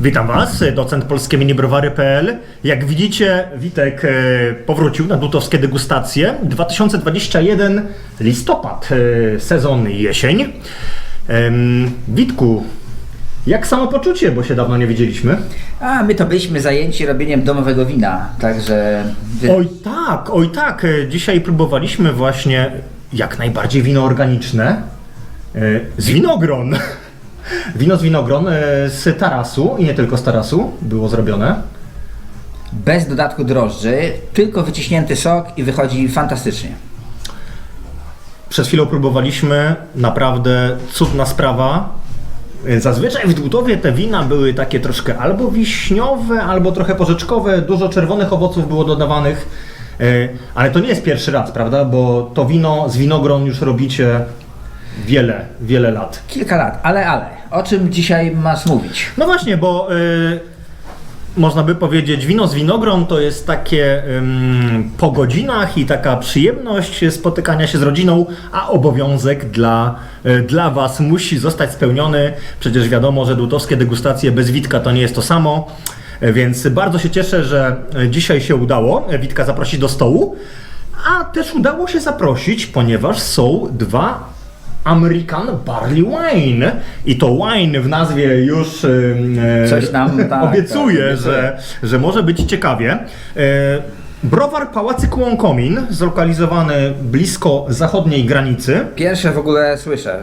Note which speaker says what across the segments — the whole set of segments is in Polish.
Speaker 1: Witam Was, docent polskie minibrowary.pl. Jak widzicie, Witek e, powrócił na dutowskie degustacje. 2021 listopad, e, sezon jesień. Witku, jak samopoczucie, bo się dawno nie widzieliśmy?
Speaker 2: A my to byliśmy zajęci robieniem domowego wina, także.
Speaker 1: Oj tak, oj tak. e, Dzisiaj próbowaliśmy właśnie jak najbardziej wino organiczne z winogron. Wino z winogron e, z tarasu i nie tylko z tarasu było zrobione.
Speaker 2: Bez dodatku drożdży, tylko wyciśnięty sok i wychodzi fantastycznie.
Speaker 1: Przez chwilę próbowaliśmy, naprawdę cudna sprawa. Zazwyczaj w Dłutowie te wina były takie troszkę albo wiśniowe, albo trochę porzeczkowe, dużo czerwonych owoców było dodawanych. E, Ale to nie jest pierwszy raz, prawda? Bo to wino z winogron już robicie wiele, wiele lat.
Speaker 2: Kilka lat, ale, ale. O czym dzisiaj masz mówić?
Speaker 1: No właśnie, bo y, można by powiedzieć, wino z winogron to jest takie ym, po godzinach i taka przyjemność spotykania się z rodziną, a obowiązek dla, y, dla Was musi zostać spełniony. Przecież wiadomo, że dutowskie degustacje bez Witka to nie jest to samo. Y, Więc bardzo się cieszę, że y, dzisiaj się udało Witka zaprosić do stołu, a też udało się zaprosić, ponieważ są dwa American Barley Wine. I to wine w nazwie już e,
Speaker 2: Coś nam, tak,
Speaker 1: obiecuje,
Speaker 2: tak,
Speaker 1: że, że może być ciekawie. E, browar Pałacyk Łąkomin, zlokalizowany blisko zachodniej granicy.
Speaker 2: Pierwsze w ogóle słyszę.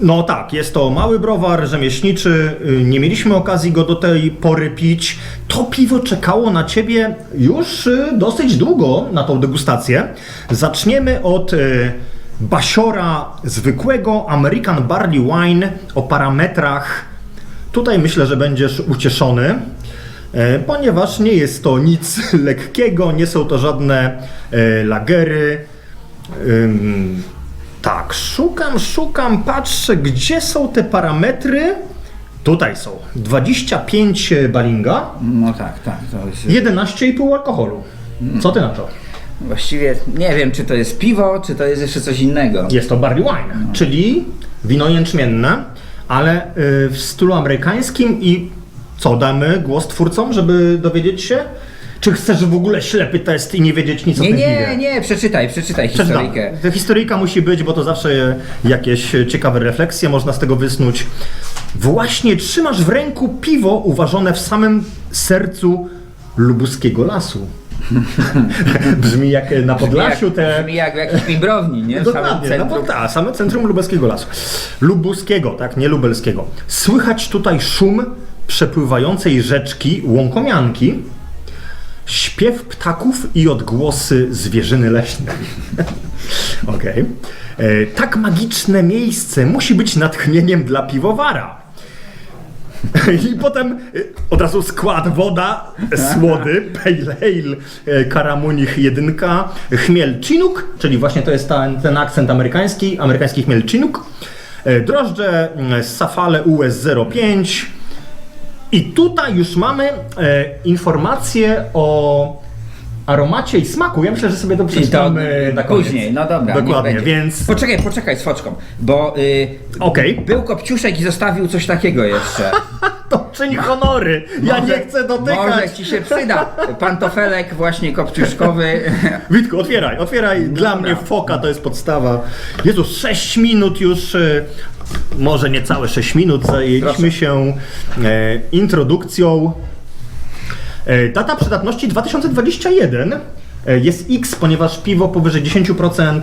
Speaker 1: No tak, jest to mały browar rzemieślniczy. y, Nie mieliśmy okazji go do tej pory pić. To piwo czekało na ciebie już y, dosyć długo na tą degustację. Zaczniemy od y, basiora zwykłego American Barley Wine o parametrach. Tutaj myślę, że będziesz ucieszony. e, Ponieważ nie jest to nic lekkiego, nie są to żadne e, lagery. Tak, szukam, szukam, patrzę, gdzie są te parametry. Tutaj są. 25 balinga,
Speaker 2: No tak, tak. To jest...
Speaker 1: 11,5 alkoholu. Co ty na to?
Speaker 2: Właściwie nie wiem, czy to jest piwo, czy to jest jeszcze coś innego.
Speaker 1: Jest to barley wine, czyli wino jęczmienne, ale y, w stylu amerykańskim i co, damy głos twórcom, żeby dowiedzieć się? Czy chcesz w ogóle ślepy test i nie wiedzieć nic o
Speaker 2: Nie,
Speaker 1: tym
Speaker 2: nie,
Speaker 1: piwie?
Speaker 2: nie, przeczytaj, przeczytaj
Speaker 1: Przeczytam.
Speaker 2: historyjkę.
Speaker 1: Ta historyjka musi być, bo to zawsze jakieś ciekawe refleksje można z tego wysnuć. Właśnie trzymasz w ręku piwo uważone w samym sercu lubuskiego lasu. Brzmi jak na Podlasiu te...
Speaker 2: Brzmi jak w jakiejś pimbrowni, nie?
Speaker 1: Dokładnie, no
Speaker 2: centrum.
Speaker 1: bo tak, same centrum lubelskiego lasu. Lubuskiego, tak, nie lubelskiego. Słychać tutaj szum przepływającej rzeczki Łąkomianki, śpiew ptaków i odgłosy zwierzyny leśnej. Okej. E, Tak magiczne miejsce musi być natchnieniem dla piwowara. I potem y, od razu skład woda, słody, pale ale, y, karamunich jedynka, chmiel chinook, czyli właśnie to jest ten, ten akcent amerykański, amerykański chmiel chinook, y, drożdże Safale US05 i tutaj już mamy y, informacje o aromacie i smaku. Ja myślę, że sobie to przeczytamy na koniec.
Speaker 2: później, no dobra.
Speaker 1: Dokładnie, więc
Speaker 2: Poczekaj, poczekaj z foczką, bo y,
Speaker 1: okej.
Speaker 2: był Kopciuszek i zostawił coś takiego jeszcze.
Speaker 1: To czyń honory. Ja
Speaker 2: Może-
Speaker 1: nie chcę dotykać.
Speaker 2: Może ci się przyda. Pantofelek właśnie kopciuszkowy.
Speaker 1: Witku, otwieraj, otwieraj. Dla
Speaker 2: Dobra.
Speaker 1: mnie foka to jest podstawa. Jezus, 6 minut już, e, może nie całe 6 minut, zajęliśmy
Speaker 2: Proszę.
Speaker 1: się e, introdukcją. E, data przydatności 2021 e, jest X, ponieważ piwo powyżej 10%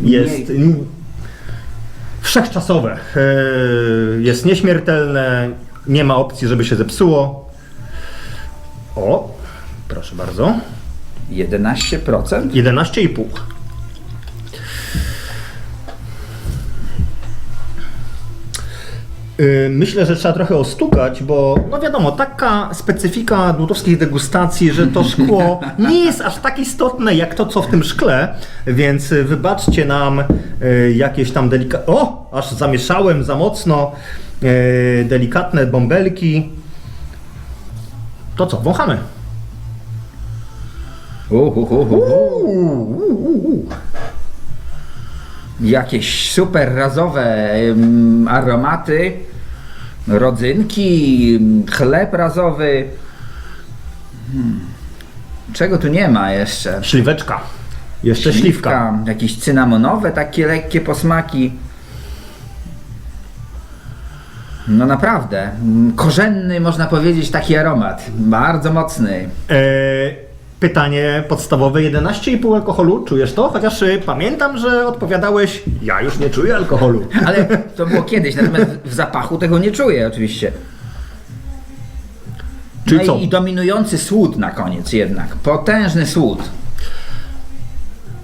Speaker 1: jest wszechczasowe. E, jest nieśmiertelne, nie ma opcji, żeby się zepsuło. O, proszę bardzo.
Speaker 2: 11%?
Speaker 1: 11,5. Myślę, że trzeba trochę ostukać, bo no wiadomo, taka specyfika dłutowskich degustacji, że to szkło nie jest aż tak istotne jak to, co w tym szkle, więc y, wybaczcie nam y, jakieś tam delikatne... O! Aż zamieszałem za mocno y, delikatne bąbelki. To co, wąchamy. Uuu, uuu, uuu.
Speaker 2: Jakieś super razowe ym, aromaty. rodzynki, chleb razowy. Hmm. Czego tu nie ma jeszcze?
Speaker 1: Śliweczka. Jeszcze śliwka.
Speaker 2: Jakieś cynamonowe, takie lekkie posmaki. No naprawdę, mm, korzenny można powiedzieć taki aromat, bardzo mocny.
Speaker 1: E, pytanie podstawowe, 11,5 alkoholu, czujesz to? Chociaż y, pamiętam, że odpowiadałeś, ja już nie czuję alkoholu.
Speaker 2: Ale to było kiedyś, natomiast w zapachu tego nie czuję oczywiście.
Speaker 1: Czyli
Speaker 2: no
Speaker 1: co?
Speaker 2: i, i dominujący słód na koniec jednak, potężny słód.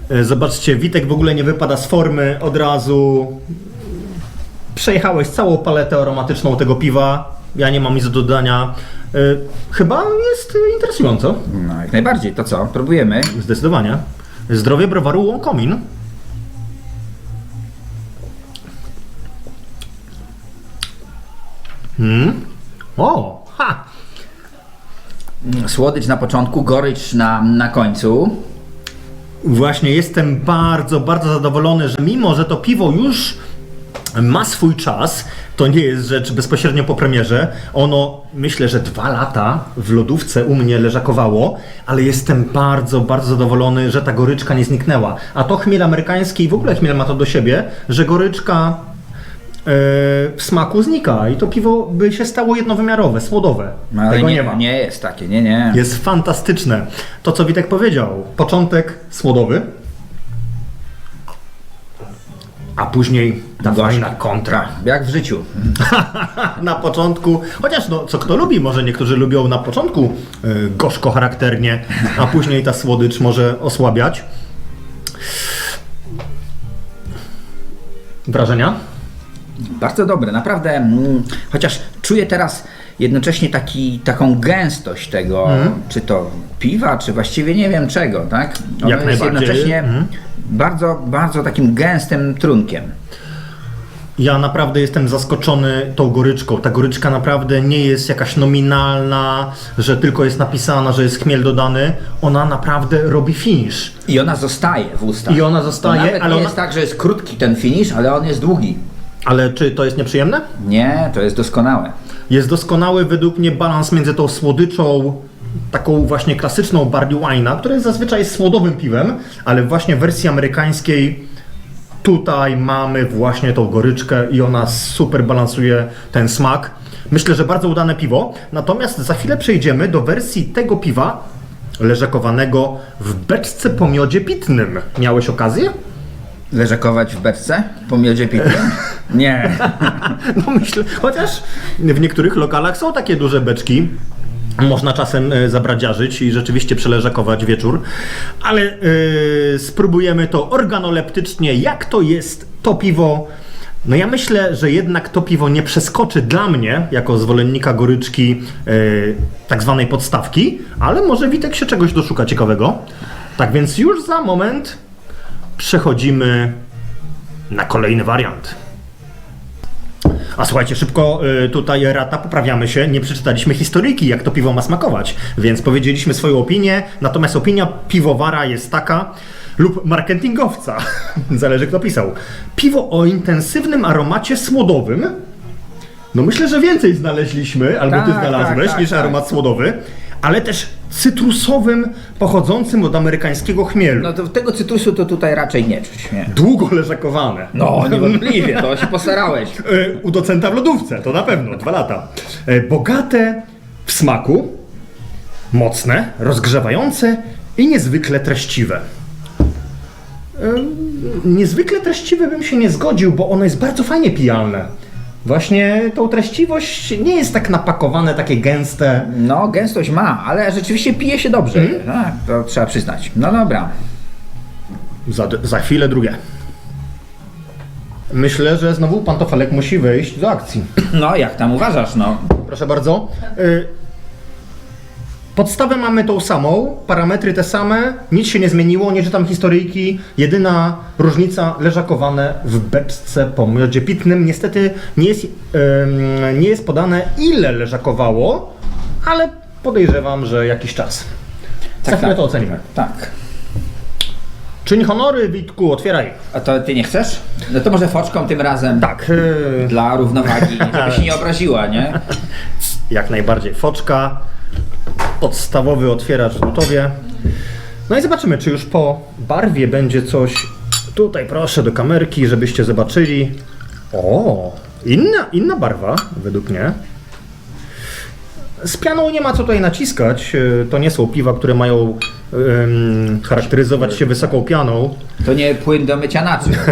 Speaker 1: E, Zobaczcie, Witek w ogóle nie wypada z formy od razu. Przejechałeś całą paletę aromatyczną tego piwa. Ja nie mam nic do dodania. E, Chyba jest interesująco.
Speaker 2: No jak najbardziej, to co? Próbujemy.
Speaker 1: Zdecydowanie. Zdrowie browaru Łąkomin. Hmm. O, ha!
Speaker 2: Słodycz na początku, gorycz na, na końcu.
Speaker 1: Właśnie jestem bardzo, bardzo zadowolony, że mimo, że to piwo już ma swój czas, to nie jest rzecz bezpośrednio po premierze. Ono, myślę, że dwa lata w lodówce u mnie leżakowało, ale jestem bardzo, bardzo zadowolony, że ta goryczka nie zniknęła. A to chmiel amerykański i w ogóle chmiel ma to do siebie, że goryczka e, w smaku znika i to piwo by się stało jednowymiarowe, słodowe.
Speaker 2: No, ale
Speaker 1: Tego
Speaker 2: nie,
Speaker 1: nie ma.
Speaker 2: nie jest takie, nie, nie.
Speaker 1: Jest fantastyczne. To, co Witek powiedział. Początek słodowy, a później ta fajna kontra.
Speaker 2: Jak w życiu.
Speaker 1: Na początku, chociaż no, co kto lubi, może niektórzy lubią na początku y, gorzko charakternie, a później ta słodycz może osłabiać. Wrażenia?
Speaker 2: Bardzo dobre, naprawdę. Mm, chociaż czuję teraz jednocześnie taki, taką gęstość tego,
Speaker 1: Mhm.
Speaker 2: czy to piwa, czy właściwie nie wiem czego, tak? Ono
Speaker 1: Jak
Speaker 2: jest
Speaker 1: najbardziej.
Speaker 2: jednocześnie
Speaker 1: Mhm.
Speaker 2: Bardzo, bardzo takim gęstym trunkiem.
Speaker 1: Ja naprawdę jestem zaskoczony tą goryczką. Ta goryczka naprawdę nie jest jakaś nominalna, że tylko jest napisana, że jest chmiel dodany. Ona naprawdę robi finish.
Speaker 2: I ona zostaje w ustach.
Speaker 1: I ona zostaje,
Speaker 2: to nawet
Speaker 1: ale
Speaker 2: nie
Speaker 1: ona-
Speaker 2: jest tak, że jest krótki ten finish, ale on jest długi.
Speaker 1: Ale czy to jest nieprzyjemne?
Speaker 2: Nie, to jest doskonałe.
Speaker 1: Jest doskonały według mnie balans między tą słodyczą, taką właśnie klasyczną barley wine'a, która jest zazwyczaj słodowym piwem, ale właśnie w wersji amerykańskiej tutaj mamy właśnie tą goryczkę i ona super balansuje ten smak. Myślę, że bardzo udane piwo. Natomiast za chwilę przejdziemy do wersji tego piwa leżakowanego w beczce po miodzie pitnym. Miałeś okazję?
Speaker 2: Leżakować w beczce po miodzie pitnym? Nie.
Speaker 1: No myślę, chociaż w niektórych lokalach są takie duże beczki. Można czasem e, zabradziarzyć i rzeczywiście przeleżakować wieczór, ale e, spróbujemy to organoleptycznie, jak to jest to piwo. No ja myślę, że jednak to piwo nie przeskoczy dla mnie, jako zwolennika goryczki, e, tak zwanej podstawki, ale może Witek się czegoś doszuka ciekawego. Tak więc już za moment przechodzimy na kolejny wariant. A słuchajcie, szybko y, tutaj rata, poprawiamy się, nie przeczytaliśmy historyjki, jak to piwo ma smakować, więc powiedzieliśmy swoją opinię, natomiast opinia piwowara jest taka, lub marketingowca, zależy kto pisał. Piwo o intensywnym aromacie słodowym, no myślę, że więcej znaleźliśmy, albo ty
Speaker 2: Tak,
Speaker 1: znalazłeś,
Speaker 2: tak, tak,
Speaker 1: niż
Speaker 2: tak.
Speaker 1: aromat słodowy, ale też cytrusowym, pochodzącym od amerykańskiego chmielu.
Speaker 2: No to tego cytrusu to tutaj raczej nie czuć. Nie.
Speaker 1: Długo leżakowane.
Speaker 2: No, niewątpliwie, to się postarałeś.
Speaker 1: E, u docenta w lodówce, to na pewno, dwa lata. E, Bogate w smaku, mocne, rozgrzewające i niezwykle treściwe. E, Niezwykle treściwe bym się nie zgodził, bo ono jest bardzo fajnie pijalne. Właśnie tą treściwość nie jest tak napakowane, takie gęste.
Speaker 2: No, gęstość ma, ale rzeczywiście pije się dobrze.
Speaker 1: Mhm.
Speaker 2: Tak, to trzeba przyznać. No dobra.
Speaker 1: Za, za chwilę drugie. Myślę, że znowu pantofelek musi wejść do akcji.
Speaker 2: No, jak tam uważasz, no?
Speaker 1: Proszę bardzo. Y, Podstawę mamy tą samą, parametry te same, nic się nie zmieniło, nie czytam historyjki. Jedyna różnica leżakowane w beczce po miodzie pitnym. Niestety nie jest, ym, nie jest podane ile leżakowało, ale podejrzewam, że jakiś czas. Za chwilę to ocenimy.
Speaker 2: Tak.
Speaker 1: Czyń honory, Witku, otwieraj.
Speaker 2: A to ty nie chcesz? No to może foczką tym razem.
Speaker 1: Tak, yy,
Speaker 2: Dla równowagi, żeby się nie obraziła, nie?
Speaker 1: jak najbardziej. Foczka, podstawowy otwieracz w Lutowie. No i zobaczymy, czy już po barwie będzie coś. Tutaj proszę do kamerki, żebyście zobaczyli. O, inna, inna barwa, według mnie. Z pianą nie ma co tutaj naciskać. yy, To nie są piwa, które mają charakteryzować się wysoką pianą.
Speaker 2: To nie płyn do mycia naczyń.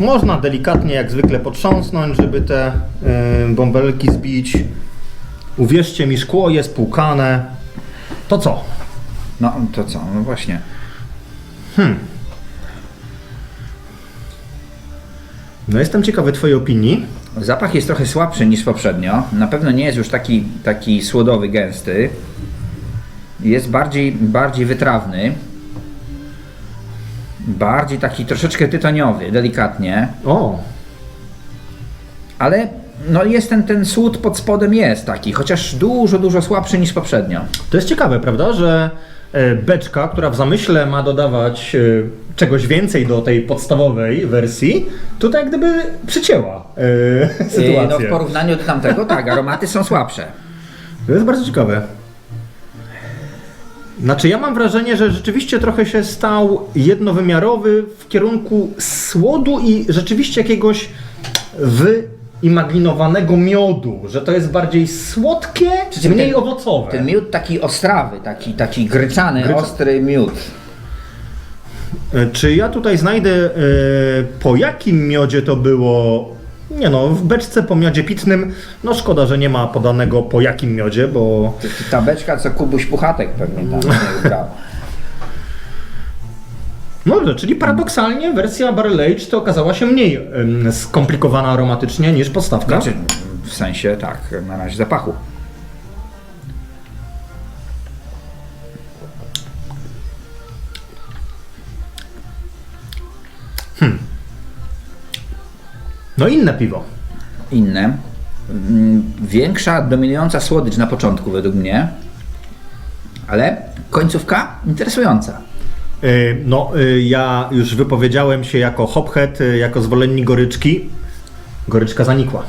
Speaker 1: Można delikatnie, jak zwykle, potrząsnąć, żeby te y, bąbelki zbić. Uwierzcie mi, szkło jest płukane. To co?
Speaker 2: No to co, no właśnie.
Speaker 1: No jestem ciekawy Twojej opinii.
Speaker 2: Zapach jest trochę słabszy niż poprzednio. Na pewno nie jest już taki, taki słodowy, gęsty. Jest bardziej, bardziej wytrawny. Bardziej taki troszeczkę tytoniowy, delikatnie.
Speaker 1: O,
Speaker 2: Ale no jest ten, ten słód pod spodem jest taki, chociaż dużo, dużo słabszy niż poprzednio.
Speaker 1: to jest ciekawe, prawda, że e, beczka, która w zamyśle ma dodawać e, czegoś więcej do tej podstawowej wersji, tutaj jak gdyby przycięła e,
Speaker 2: Yy, No
Speaker 1: sytuację.
Speaker 2: w porównaniu do tamtego, tak, aromaty są słabsze.
Speaker 1: To jest bardzo ciekawe. Znaczy, ja mam wrażenie, że rzeczywiście trochę się stał jednowymiarowy w kierunku słodu i rzeczywiście jakiegoś wyimaginowanego miodu, że to jest bardziej słodkie,
Speaker 2: Przy czym
Speaker 1: mniej
Speaker 2: ten-
Speaker 1: owocowe.
Speaker 2: Ten miód taki ostrawy, taki, taki gryczany,
Speaker 1: Grycza-
Speaker 2: ostry miód.
Speaker 1: E, Czy ja tutaj znajdę e, po jakim miodzie to było? Nie no, w beczce po miodzie pitnym, no szkoda, że nie ma podanego po jakim miodzie, bo
Speaker 2: Ta beczka, co Kubuś Puchatek pewnie tam grał.
Speaker 1: No dobrze, czyli paradoksalnie wersja Barrel Age to okazała się mniej em, skomplikowana aromatycznie niż podstawka.
Speaker 2: Znaczy, w sensie tak, na razie zapachu.
Speaker 1: No inne piwo.
Speaker 2: Inne. Mm, Większa, dominująca słodycz na początku według mnie. Ale końcówka interesująca.
Speaker 1: Y, No, y, ja już wypowiedziałem się jako hophead, y, jako zwolennik goryczki. Goryczka zanikła.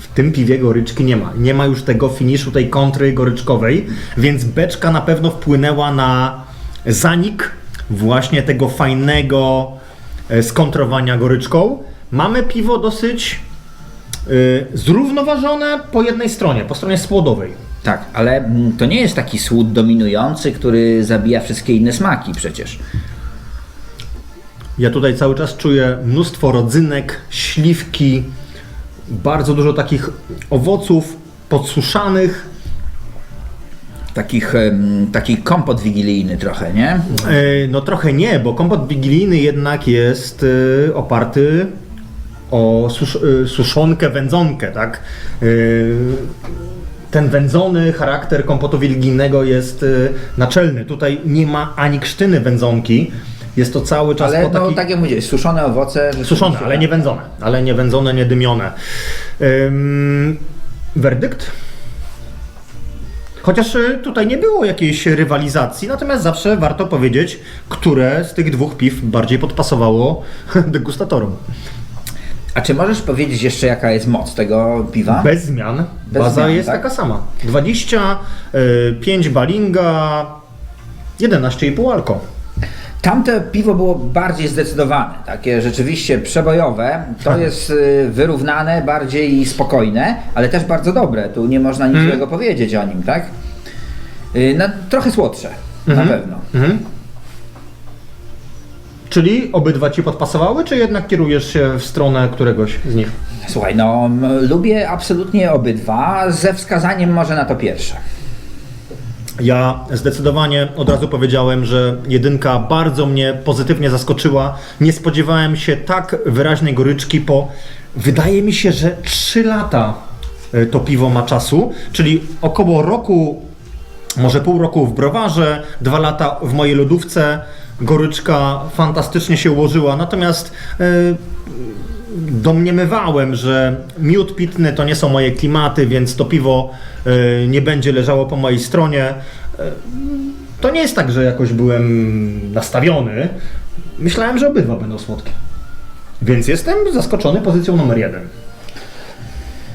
Speaker 1: W tym piwie goryczki nie ma. Nie ma już tego finiszu, tej kontry goryczkowej, więc beczka na pewno wpłynęła na zanik właśnie tego fajnego e, skontrowania goryczką. Mamy piwo dosyć y, zrównoważone po jednej stronie, po stronie słodowej.
Speaker 2: Tak, ale mm, to nie jest taki słód dominujący, który zabija wszystkie inne smaki przecież.
Speaker 1: Ja tutaj cały czas czuję mnóstwo rodzynek, śliwki, bardzo dużo takich owoców podsuszanych.
Speaker 2: Takich, em, taki kompot wigilijny trochę, nie?
Speaker 1: E, No trochę nie, bo kompot wigilijny jednak jest e, oparty o e, suszonkę, wędzonkę, tak? E, Ten wędzony charakter kompotu wigilijnego jest e, naczelny. Tutaj nie ma ani krztyny wędzonki. Jest to cały czas
Speaker 2: Ale
Speaker 1: po
Speaker 2: no,
Speaker 1: taki...
Speaker 2: tak jak mówię, suszone owoce.
Speaker 1: Suszone, ale nie wędzone. Ale nie wędzone, nie dymione. Ym, werdykt? Chociaż y, tutaj nie było jakiejś rywalizacji, natomiast zawsze warto powiedzieć, które z tych dwóch piw bardziej podpasowało degustatorom.
Speaker 2: A czy możesz powiedzieć jeszcze, jaka jest moc tego piwa?
Speaker 1: Bez zmian.
Speaker 2: Bez
Speaker 1: Baza
Speaker 2: zmian,
Speaker 1: jest
Speaker 2: tak?
Speaker 1: taka sama. 25 balinga, 11,5 alko.
Speaker 2: Tamte piwo było bardziej zdecydowane, takie rzeczywiście przebojowe. To jest y, wyrównane, bardziej spokojne, ale też bardzo dobre. Tu nie można nic
Speaker 1: Mhm.
Speaker 2: złego powiedzieć o nim, tak? Y, No, trochę słodsze,
Speaker 1: Mhm.
Speaker 2: na pewno.
Speaker 1: Mhm. Czyli obydwa ci podpasowały, czy jednak kierujesz się w stronę któregoś z nich?
Speaker 2: Słuchaj, no lubię absolutnie obydwa, ze wskazaniem może na to pierwsze.
Speaker 1: Ja zdecydowanie od razu powiedziałem, że jedynka bardzo mnie pozytywnie zaskoczyła. Nie spodziewałem się tak wyraźnej goryczki po, wydaje mi się, że 3 lata y, to piwo ma czasu, czyli około roku, może pół roku w browarze, dwa lata w mojej lodówce. Goryczka fantastycznie się ułożyła, natomiast y, domniemywałem, że miód pitny to nie są moje klimaty, więc to piwo e, nie będzie leżało po mojej stronie. E, To nie jest tak, że jakoś byłem nastawiony. Myślałem, że obydwa będą słodkie. Więc jestem zaskoczony pozycją numer jeden.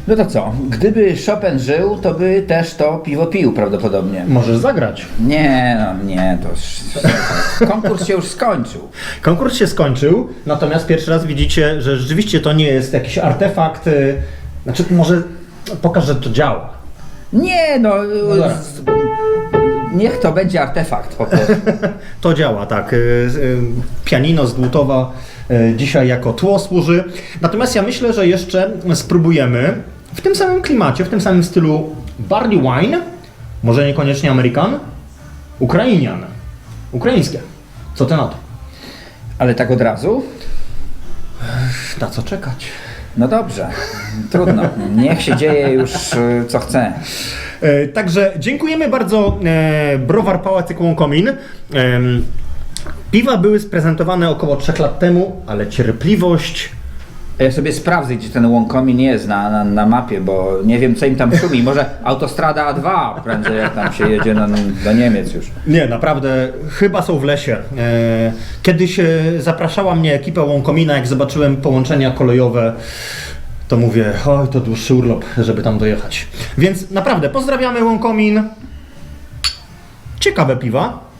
Speaker 2: No to co? Gdyby Chopin żył, to by też to piwo pił prawdopodobnie.
Speaker 1: Możesz zagrać.
Speaker 2: Nie, no nie, to już... Konkurs się już skończył.
Speaker 1: Konkurs się skończył, natomiast pierwszy raz widzicie, że rzeczywiście to nie jest jakiś artefakt. y, Znaczy, może pokaż, że to działa.
Speaker 2: Nie, no...
Speaker 1: No
Speaker 2: Niech to będzie artefakt po prostu.
Speaker 1: To działa, tak. Y, y, Pianino z Głutowa y, dzisiaj jako tło służy. Natomiast ja myślę, że jeszcze spróbujemy w tym samym klimacie, w tym samym stylu barley wine, może niekoniecznie Amerykan, Ukrainian, ukraińskie. Co ty na to?
Speaker 2: Ale tak od razu?
Speaker 1: Na co czekać?
Speaker 2: No dobrze, trudno. Niech się dzieje już y, co chce.
Speaker 1: E, Także dziękujemy bardzo e, Browar Pałacyk Łąkomin. Piwa były sprezentowane około 3 lat temu, ale cierpliwość
Speaker 2: Ja sobie sprawdzę, gdzie ten Łąkomin jest na, na, na mapie, bo nie wiem, co im tam szumi. Może autostrada A2 prędzej, jak tam się jedzie na, do Niemiec już.
Speaker 1: Nie, naprawdę, chyba są w lesie. E, Kiedyś e, zapraszała mnie ekipa Łąkomina, jak zobaczyłem połączenia kolejowe, to mówię, oj, to dłuższy urlop, żeby tam dojechać. Więc naprawdę, pozdrawiamy Łąkomin. Ciekawe piwa.